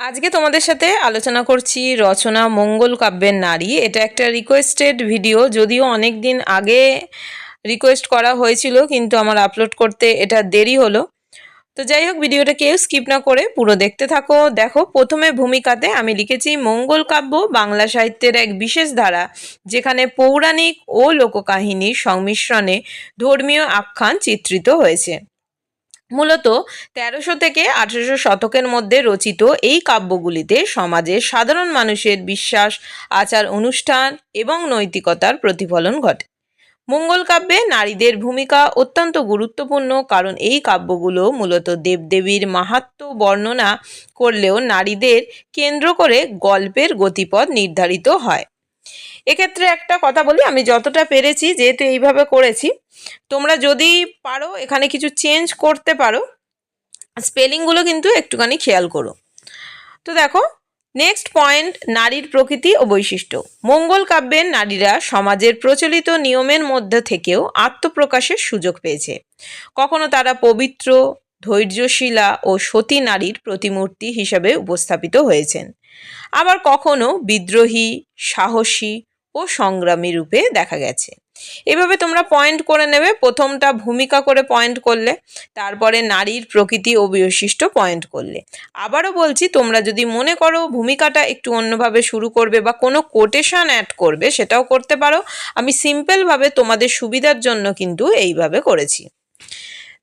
আজকে তোমাদের সাথে আলোচনা করছি রচনা মঙ্গল কাব্যের নারী। এটা একটা রিকোয়েস্টেড ভিডিও যদিও অনেক দিন আগে রিকোয়েস্ট করা হয়েছিল, কিন্তু আমার আপলোড করতে এটা দেরি হলো। তো যাই হোক ভিডিওটা কেউ স্কিপ না করে পুরো দেখতে থাকো। দেখো, প্রথমে ভূমিকাতে আমি লিখেছি মঙ্গল কাব্য বাংলা সাহিত্যের এক বিশেষ ধারা, যেখানে পৌরাণিক ও লোককাহিনীর সংমিশ্রণে ধর্মীয় আখ্যান চিত্রিত হয়েছে। মূলত তেরোশো থেকে আঠেরোশো শতকের মধ্যে রচিত এই কাব্যগুলিতে সমাজের সাধারণ মানুষের বিশ্বাস, আচার অনুষ্ঠান এবং নৈতিকতার প্রতিফলন ঘটে। মঙ্গল কাব্যে নারীদের ভূমিকা অত্যন্ত গুরুত্বপূর্ণ কারণ এই কাব্যগুলো মূলত দেবদেবীর মাহাত্ম্য বর্ণনা করলেও নারীদের কেন্দ্র করে গল্পের গতিপথ নির্ধারিত হয়। এক্ষেত্রে একটা কথা বলি, আমি যতটা পেরেছি যেহেতু এইভাবে করেছি, তোমরা যদি পারো এখানে কিছু চেঞ্জ করতে পারো স্পেলিংগুলো কিন্তু একটুখানি খেয়াল করো। তো দেখো নেক্সট পয়েন্ট নারীর প্রকৃতি ও বৈশিষ্ট্য। মঙ্গল কাব্যের নারীরা সমাজের প্রচলিত নিয়মের মধ্যে থেকেও আত্মপ্রকাশের সুযোগ পেয়েছে। কখনো তারা পবিত্র ধৈর্যশীলা ও সতী নারীর প্রতিমূর্তি হিসাবে উপস্থাপিত হয়েছেন। আবার কখনো বিদ্রোহী, সাহসী ও সংগ্রামী রূপে দেখা গেছে। এভাবে তোমরা পয়েন্ট করে নেবে, প্রথমটা ভূমিকা করে পয়েন্ট করলে, তারপরে নারীর প্রকৃতি ও বৈশিষ্ট্য পয়েন্ট করলে। আবারও বলছি, তোমরা যদি মনে করো ভূমিকাটা একটু অন্যভাবে শুরু করবে বা কোনো কোটেশন অ্যাড করবে, সেটাও করতে পারো। আমি সিম্পলভাবে তোমাদের সুবিধার জন্য কিন্তু এইভাবে করেছি।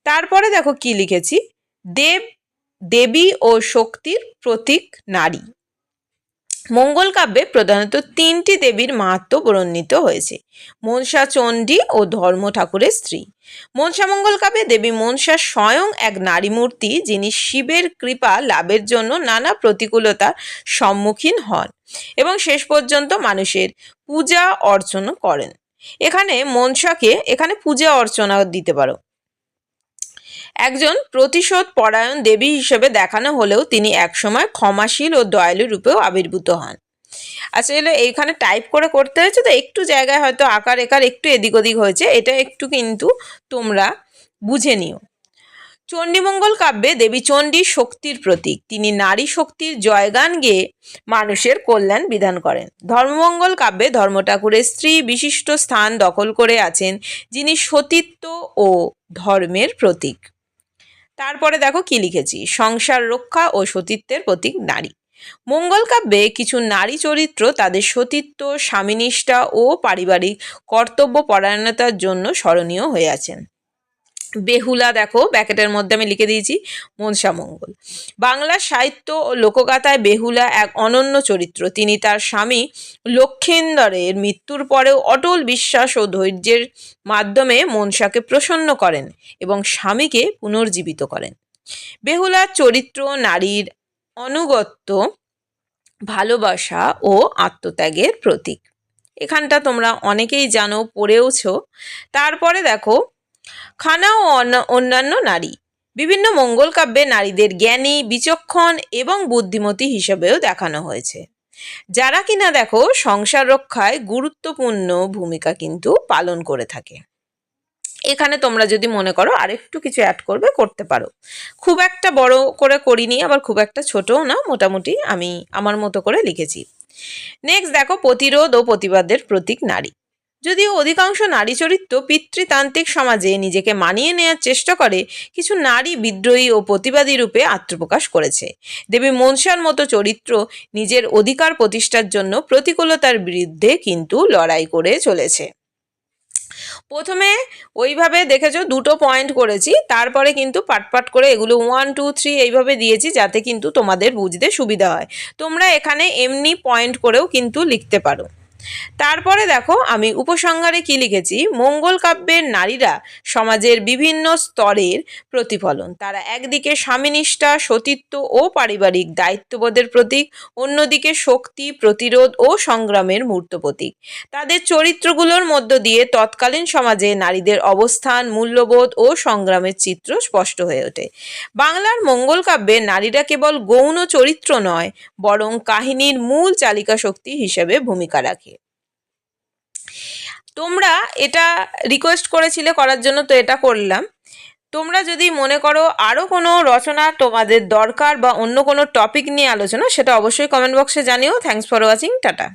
তারপরে দেখো কি লিখেছি? দেব, দেবী ও শক্তির প্রতীক নারী। মঙ্গল কাব্যে প্রধানত তিনটি দেবীর মাহাত্ম বর্ণিত হয়েছে। মনসা চণ্ডী ও ধর্ম ঠাকুরের স্ত্রী। মনসা মঙ্গল কাব্যে দেবী মনসা স্বয়ং এক নারী মূর্তি যিনি শিবের কৃপা লাভের জন্য নানা প্রতিকূলতার সম্মুখীন হন এবং শেষ পর্যন্ত মানুষের পূজা অর্চনা করেন। এখানে মনসাকে, এখানে পূজা অর্চনা দিতে পারো। একজন প্রতিশোধ পরায়ণ দেবী হিসেবে দেখানো হলেও তিনি একসময় ক্ষমাশীল ও দয়ালু রূপেও আবির্ভূত হন। আসলে এইখানে টাইপ করে করতে হয়েছে তো একটু জায়গায় হয়তো আকার একার একটু এদিক ওদিক হয়েছে, এটা একটু কিন্তু তোমরা বুঝে নিও। চণ্ডীমঙ্গল কাব্যে দেবী চণ্ডী শক্তির প্রতীক, তিনি নারী শক্তির জয়গান গেয়ে মানুষের কল্যাণ বিধান করেন। ধর্মমঙ্গল কাব্যে ধর্ম ঠাকুরের স্ত্রী বিশিষ্ট স্থান দখল করে আছেন, যিনি সতীত্ব ও ধর্মের প্রতীক। তারপরে দেখো কি লিখেছি? সংসার রক্ষা ও সতীত্বের প্রতীক নারী। মঙ্গল কাব্যে কিছু নারী চরিত্র তাদের সতীত্ব, স্বামীনিষ্ঠা ও পারিবারিক কর্তব্য পরায়ণতার জন্য স্মরণীয় হয়ে আছেন। বেহুলা দেখো, ব্যাকেটের মধ্যে আমি লিখে দিয়েছি, মনসা মঙ্গল। বাংলা সাহিত্য ও লোকগাথায় বেহুলা এক অনন্য চরিত্র। তিনি তার স্বামী লক্ষেন্দরের মৃত্যুর পরেও অটল বিশ্বাস ও ধৈর্যের মাধ্যমে মনসাকে প্রসন্ন করেন এবং স্বামীকে পুনর্জীবিত করেন। বেহুলার চরিত্র, নারীর অনুগত্য ভালোবাসা ও আত্মত্যাগের প্রতীক। এখানটা তোমরা অনেকেই জানো, পড়েওছ। তারপরে দেখো খানা ও অন্যান্য নারী। বিভিন্ন মঙ্গল কাব্যে নারীদের জ্ঞানী, বিচক্ষণ এবং বুদ্ধিমতী হিসেবেও দেখানো হয়েছে। যারা কিনা দেখো সংসার রক্ষায় গুরুত্বপূর্ণ ভূমিকা কিন্তু পালন করে থাকে। এখানে তোমরা যদি মনে করো আরেকটু কিছু অ্যাড করবে, করতে পারো। খুব একটা বড় করে করিনি, আবার খুব একটা ছোটও না, মোটামুটি আমি আমার মতো করে লিখেছি। নেক্সট দেখো প্রতিরোধ ও প্রতিবাদের প্রতীক নারী। যদিও অধিকাংশ নারী চরিত্র পিতৃতান্ত্রিক সমাজে নিজেকে মানিয়ে নেওয়ার চেষ্টা করে, কিছু নারী বিদ্রোহী ও প্রতিবাদী রূপে আত্মপ্রকাশ করেছে। দেবী মনসার মতো চরিত্র নিজের অধিকার প্রতিষ্ঠার জন্য প্রতিকূলতার বিরুদ্ধে কিন্তু লড়াই করে চলেছে। প্রথমে ওইভাবে দেখেছ দুটো পয়েন্ট করেছি, তারপরে কিন্তু পাটপাট করে এগুলো ওয়ান টু থ্রি এইভাবে দিয়েছি যাতে কিন্তু তোমাদের বুঝতে সুবিধা হয়। তোমরা এখানে এমনি পয়েন্ট করেও কিন্তু লিখতে পারো। তারপরে দেখো, আমি উপসংহারে কি লিখেছি? মঙ্গল কাব্যের নারীরা সমাজের বিভিন্ন স্তরের প্রতিফলন। তারা একদিকে স্বামীনিষ্ঠা, সতীত্ব ও পারিবারিক দায়িত্ববোধের প্রতীক, অন্যদিকে শক্তি, প্রতিরোধ ও সংগ্রামের মূর্ত প্রতীক। তাদের চরিত্রগুলোর মধ্য দিয়ে তৎকালীন সমাজে নারীদের অবস্থান, মূল্যবোধ ও সংগ্রামের চিত্র স্পষ্ট হয়ে ওঠে। বাংলার মঙ্গল কাব্যে নারীরা কেবল গৌণ চরিত্র নয়, বরং কাহিনীর মূল চালিকা শক্তি হিসেবে ভূমিকা রাখে। তোমরা এটা রিকোয়েস্ট করেছিলে করার জন্য, তো এটা করলাম। তোমরা যদি মনে করো আরও কোনো রচনা তোমাদের দরকার বা অন্য কোনো টপিক নিয়ে আলোচনা, সেটা অবশ্যই কমেন্ট বক্সে জানিও। Thanks for watching tata.